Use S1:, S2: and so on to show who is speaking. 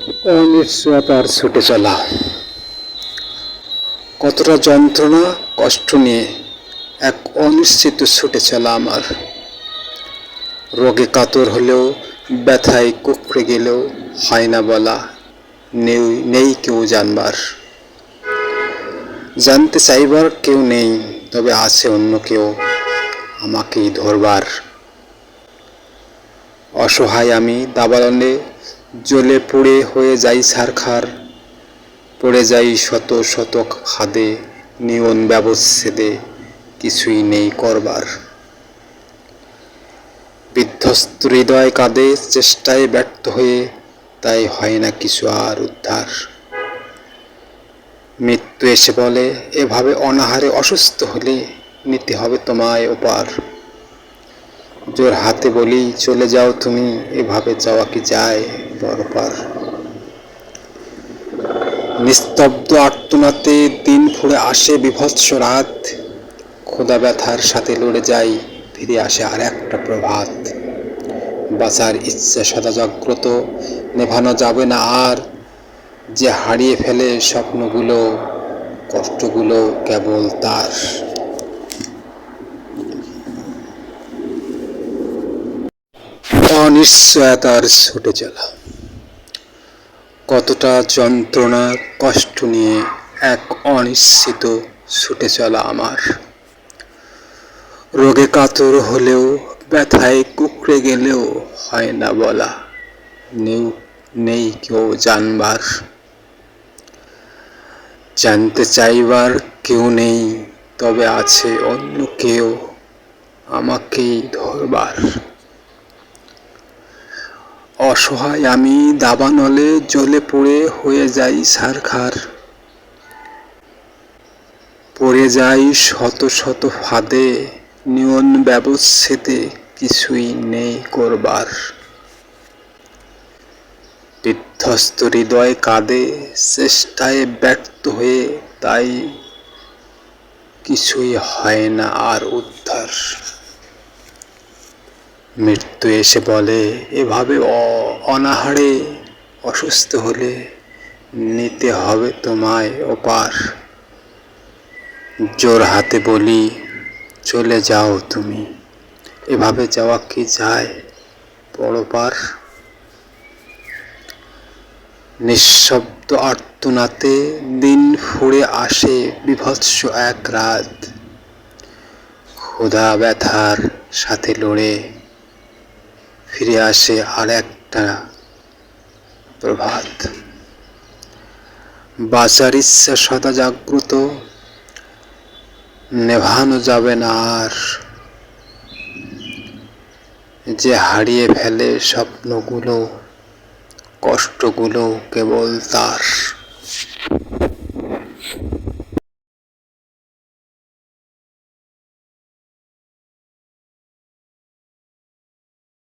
S1: অনিশ্চয়তার ছুটে চলা। কতটা যন্ত্রণা, কষ্ট নিয়ে এক অনিশ্চিত ছুটে চলা আমার। রোগে কাতর হলেও, ব্যথায় কুকড়ে গেলেও হয় না বলা, নেই নেই কেউ জানবার। জানতে চাইবার কেউ নেই, তবে আছে অন্য কেউ আমাকেই ধরবার। অসহায় আমি দাবানলে জ্বলে পুড়ে হয়ে যাই সারখার, পড়ে যাই শত শত খাদে, নিয়ন ব্যবচ্ছেদে কিছুই নেই করবার। বিধ্বস্ত হৃদয় কাঁদে, চেষ্টায় ব্যর্থ হয়ে তাই হয় না কিছু আর উদ্ধার। মৃত্যু এসে বলে, এভাবে অনাহারে অসুস্থ হলে নিতে হবে তোমায় ওপার। জোর হাতে বলি, চলে যাও তুমি, এভাবে যাওয়া কি যায়? পরপার নিস্তব্ধ আর্তনাতে দিন ফুড়ে আসে বিভৎস রাত। খোদা ব্যথার সাথে লড়ে যাই ফিরে আসে আর একটা প্রভাত। বাঁচার ইচ্ছে সদা জাগ্রত, নেভানো যাবে না আর। যে হারিয়ে ফেলে স্বপ্নগুলো, কষ্টগুলো কেবল তার। অনিশ্চয়তার ছুটে চলা। কতটা যন্ত্রণা, কষ্ট নিয়ে এক অনিশ্চিত ছুটে চলা আমার। রোগে কাতর হলেও, ব্যথায় কুকড়ে গেলেও হয় না বলা। নেই নেই কেউ জানবার। জানতে চাইবার কেউ নেই, তবে আছে অন্য কেউ আমাকেই ধরবার। অসহায়, আমি দাবানলে জ্বলে পড়ে হয়ে যাই সারখার পড়ে যাই শত শত ফাঁদে, নিয়ন ব্যবচ্ছেদে কিছুই নেই করবার। বিধ্বস্ত হৃদয় কাঁদে, চেষ্টায় ব্যর্থ হয়ে তাই কিছুই হয় না আর উদ্ধার। মৃত্যু এসে বলে, এভাবে অনাহারে অসুস্থ হলে নিতে হবে তোমায় ওপার। জোর হাতে বলি, চলে যাও তুমি। এভাবে যাওয়া কি যায় পরপার? নিঃশব্দ আর্তনাতে দিন ফুড়ে আসে বিভৎস এক রাত। ক্ষুধা ব্যথার সাথে লড়ে ফিরে আসে আর একটা প্রভাত। বাঁচার ইচ্ছা সদা জাগ্রত নেভানো যাবে না আর। যে হারিয়ে ফেলে স্বপ্নগুলো, কষ্টগুলো কেবল তার।